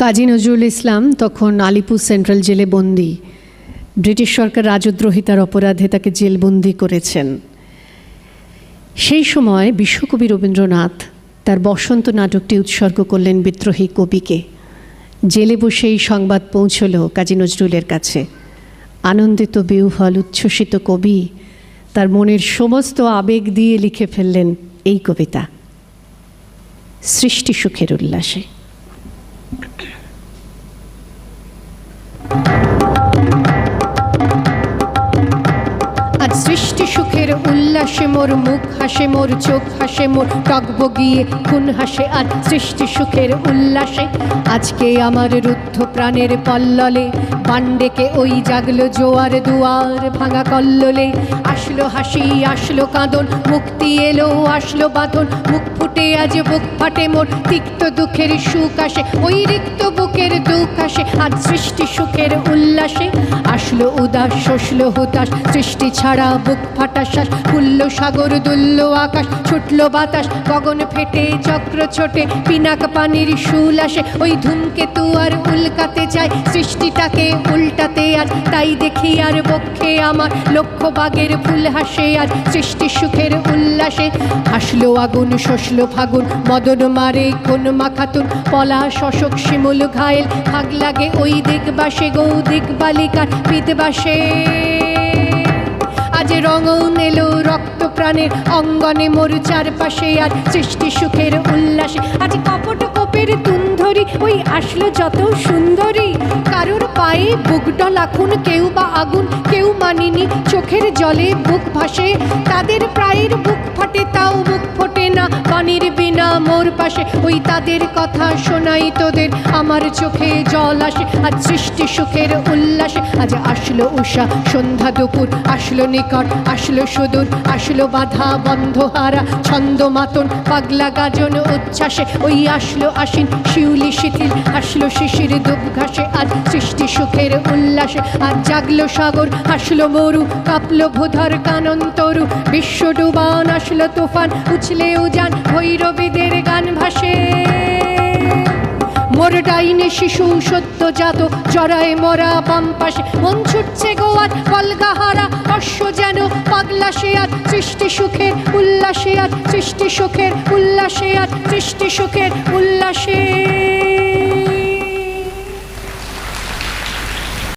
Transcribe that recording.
কাজী নজরুল ইসলাম তখন আলিপুর সেন্ট্রাল জেলে বন্দি। ব্রিটিশ সরকার রাজদ্রোহিতার অপরাধে তাকে জেলবন্দি করেছেন। সেই সময় বিশ্বকবি রবীন্দ্রনাথ তার বসন্ত নাটকটি উৎসর্গ করলেন বিদ্রোহী কবিকে। জেলে বসে এই সংবাদ পৌঁছল কাজী নজরুলের কাছে। আনন্দিত, বিহ্বল, উচ্ছ্বসিত কবি তার মনের সমস্ত আবেগ দিয়ে লিখে ফেললেন এই কবিতা। সৃষ্টি সুখের উল্লাসে। আজ সৃষ্টি সুখের উল্লাসে মোর মুখ হাসে, মোর চোখ হাসে, মোর টকবগিয়ে খুন হাসে। আজ সৃষ্টি সুখের উল্লাসে আজকে আমার রুদ্ধ প্রাণের পল্ললে পাণ্ডেকে ওই জাগলো জোয়ার দুয়ার ভাঙা কল্লোলে। আসলো হাসি, আসলো কাঁদন, মুক্তি এলো, আসলো বাঁধন। মুখ ফুটে আজ বুক ফাটে, মোর তিক্ত দুঃখের সুখ আসে, ওই রিক্ত বুকের দুঃখ আসে। আজ সৃষ্টি সুখের উল্লাসে আসলো উদাস শসলো হুতাশ। সৃষ্টি ছাড়া বুক ফাটা শ্বাস খুললো সাগর, দুললো আকাশ, ছুটলো বাতাস, গগন ফেটে, চক্র ছোটে, পিনাক পানির শুল আসে, ওই ধূমকেতু আর উল্কাতে চায় সৃষ্টিটাকে উল্টাতে আজ, তাই দেখি আর বক্ষে আমার লক্ষ বাগের ফুল হাসে আজ, সৃষ্টি সুখের উল্লাসে, হাসলো আগুন শসলো ফাগুন, মদন মারে কোন মাখাতুন পলা শশক শিমুল, ঘায়েল, ভাগ লাগে ওই দিকবাসে গৌ দিকবালিকার বিদবাসে আজ রঙন এলো রক্ত প্রাণের অঙ্গনে মোর চারপাশে আর সৃষ্টি সুখের উল্লাসে। আজ কপট কোপের তুন্ধরি, ওই আসলো যত সুন্দরী। কারোর পায়ে বুকটা লাখুন কেউ বা আগুন, কেউ মানিনি। চোখের জলে বুক ভাসে, তাদের প্রায়ের বুক ফাটে, তাও বুক ফোটে না। মোর পাশে, ওই তাদের কথা শোনাই তোদের। আমার চোখে জল আসে আজ সৃষ্টি সুখের উল্লাসে। আজ আসলো উষা সন্ধ্যা দুপুর, আসলো নিকট, আসলো সুদূর, আসলো বাধা বন্ধ হারা ছন্দ মাতন, পাগলা গাজন উচ্ছ্বাসে। ওই আসলো আশ্বিন, শিউলি শিথিল, আসলো শিশির দুপ ঘাসে আজ সৃষ্টি সুখের উল্লাসে, আজ জাগলো সাগর, আসলো মরু, কাঁপলো ভূধর কানন তরু বিশ্ব ডুবান, আসলো তুফান, উছলে উজান ভৈরবীদের গান ভাসে। মোর ডাইনে শিশু সত্য জাত জরায় মরা পাম্পাসে মন ছুটছে গোয়ার কলগাহারা অশ্ব যেন পাগলা শেয়ার সৃষ্টি সুখের উল্লাসে আর সৃষ্টি সুখের উল্লাসে আর সৃষ্টি সুখের উল্লাসে।